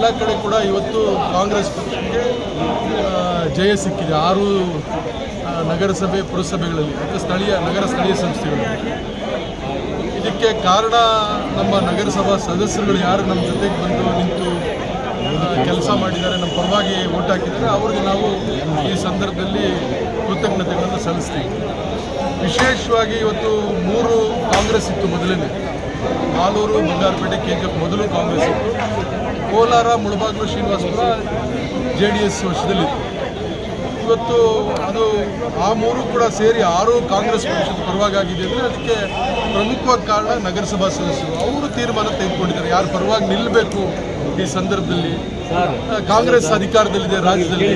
ಎಲ್ಲ ಕಡೆ ಕೂಡ ಇವತ್ತು ಕಾಂಗ್ರೆಸ್ ಪಕ್ಷಕ್ಕೆ ಜಯ ಸಿಕ್ಕಿದೆ. ಆರು ನಗರಸಭೆ, ಪುರಸಭೆಗಳಲ್ಲಿ ಅಥವಾ ಸ್ಥಳೀಯ, ನಗರ ಸ್ಥಳೀಯ ಸಂಸ್ಥೆಗಳಲ್ಲಿ. ಇದಕ್ಕೆ ಕಾರಣ ನಮ್ಮ ನಗರಸಭಾ ಸದಸ್ಯರುಗಳು ಯಾರು? ನಮ್ಮ ಜೊತೆಗೆ ಬಂದು ನಿಂತು ಕೆಲಸ ಮಾಡಿದ್ದಾರೆ. ನಮ್ಮ ಪರವಾಗಿ ಓಟ್ ಹಾಕಿದ್ದಾರೆ. ಅವ್ರಿಗೆ ನಾವು ಈ ಸಂದರ್ಭದಲ್ಲಿ ಕೃತಜ್ಞತೆಗಳನ್ನು ಸಲ್ಲಿಸ್ತೀವಿ. ವಿಶೇಷವಾಗಿ ಇವತ್ತು ಮೂರು ಕಾಂಗ್ರೆಸ್ ಇತ್ತು ಮೊದಲನೇ. ಆಲೂರು ಬಂಗಾರಪೇಟೆ ಕೆ ಮೊದಲು ಕಾಂಗ್ರೆಸ್ ಇತ್ತು. Kolar Mulbagal Srinivaspur J D S ವಶದಲ್ಲಿತ್ತು ಇವತ್ತು ಅದು ಆ ಮೂರು ಕೂಡ ಸೇರಿ ಆರು ಕಾಂಗ್ರೆಸ್ ಪಕ್ಷದ ಪರವಾಗಿ ಆಗಿದೆ ಅಂದರೆ ಅದಕ್ಕೆ ಪ್ರಮುಖವಾದ ಕಾರಣ ನಗರಸಭಾ ಸದಸ್ಯರು. ಅವರು ತೀರ್ಮಾನ ತೆಗೆದುಕೊಂಡಿದ್ದಾರೆ. ಯಾರು ಪರವಾಗಿ ನಿಲ್ಲಬೇಕು ಈ ಸಂದರ್ಭದಲ್ಲಿ? ಕಾಂಗ್ರೆಸ್ ಅಧಿಕಾರದಲ್ಲಿದೆ ರಾಜ್ಯದಲ್ಲಿ.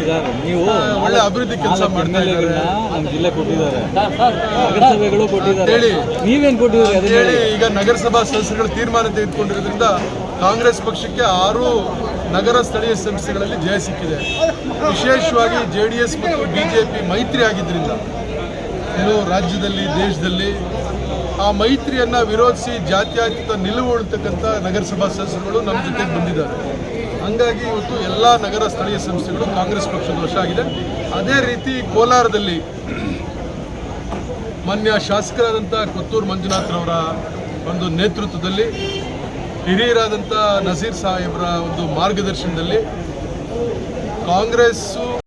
ನೀವು ಒಳ್ಳೆ ಅಭಿವೃದ್ಧಿ ಕೆಲಸ ಮಾಡ್ತಾ ಇದ್ದಾರೆ. ನಮ್ಮ ಜಿಲ್ಲೆ ಕೊಟ್ಟಿದ್ದಾರೆ. ನಗರಸಭೆಗಳು ಕೊಟ್ಟಿದ್ದಾರೆ. ಹೇಳಿ. ನೀವೇನು ಕೊಟ್ಟಿದ್ದೀರಿ ಅದನ್ನ ಹೇಳಿ ಹೇಳಿ. ಈಗ ನಗರಸಭಾ ಸದಸ್ಯರುಗಳು ತೀರ್ಮಾನ ತೆಗೆದುಕೊಂಡಿರೋದ್ರಿಂದ ಕಾಂಗ್ರೆಸ್ ಪಕ್ಷಕ್ಕೆ ಆರು ನಗರ ಸ್ಥಳೀಯ ಸಂಸ್ಥೆಗಳಲ್ಲಿ ಜಯ ಸಿಕ್ಕಿದೆ. ವಿಶೇಷವಾಗಿ ಜೆ ಡಿ ಎಸ್ ಮತ್ತು ಬಿ ಜೆ ಪಿ ಮೈತ್ರಿ ಆಗಿದ್ದರಿಂದ ಏನು ರಾಜ್ಯದಲ್ಲಿ, ದೇಶದಲ್ಲಿ ಆ ಮೈತ್ರಿಯನ್ನು ವಿರೋಧಿಸಿ ಜಾತ್ಯತೀತ ನಿಲುವು ಉಳ್ತಕ್ಕಂಥ ನಗರಸಭಾ ಸದಸ್ಯರುಗಳು ನಮ್ಮ ಜೊತೆಗೆ ಬಂದಿದ್ದಾರೆ. ಹಂಗಾಗಿ ಇವತ್ತು ಎಲ್ಲ ನಗರ ಸ್ಥಳೀಯ ಸಂಸ್ಥೆಗಳು ಕಾಂಗ್ರೆಸ್ ಪಕ್ಷದ ವಶ ಆಗಿದೆ. ಅದೇ ರೀತಿ ಕೋಲಾರದಲ್ಲಿ ಮಾನ್ಯ ಶಾಸಕರಾದಂಥ ಕೊತ್ತೂರು ಮಂಜುನಾಥ್ರವರ ಒಂದು ನೇತೃತ್ವದಲ್ಲಿ ಹಿರಿಯರಾದಂಥ ನಸೀರ್ ಸಾಹೇಬ್ರ ಒಂದು ಮಾರ್ಗದರ್ಶನದಲ್ಲಿ ಕಾಂಗ್ರೆಸ್ಸು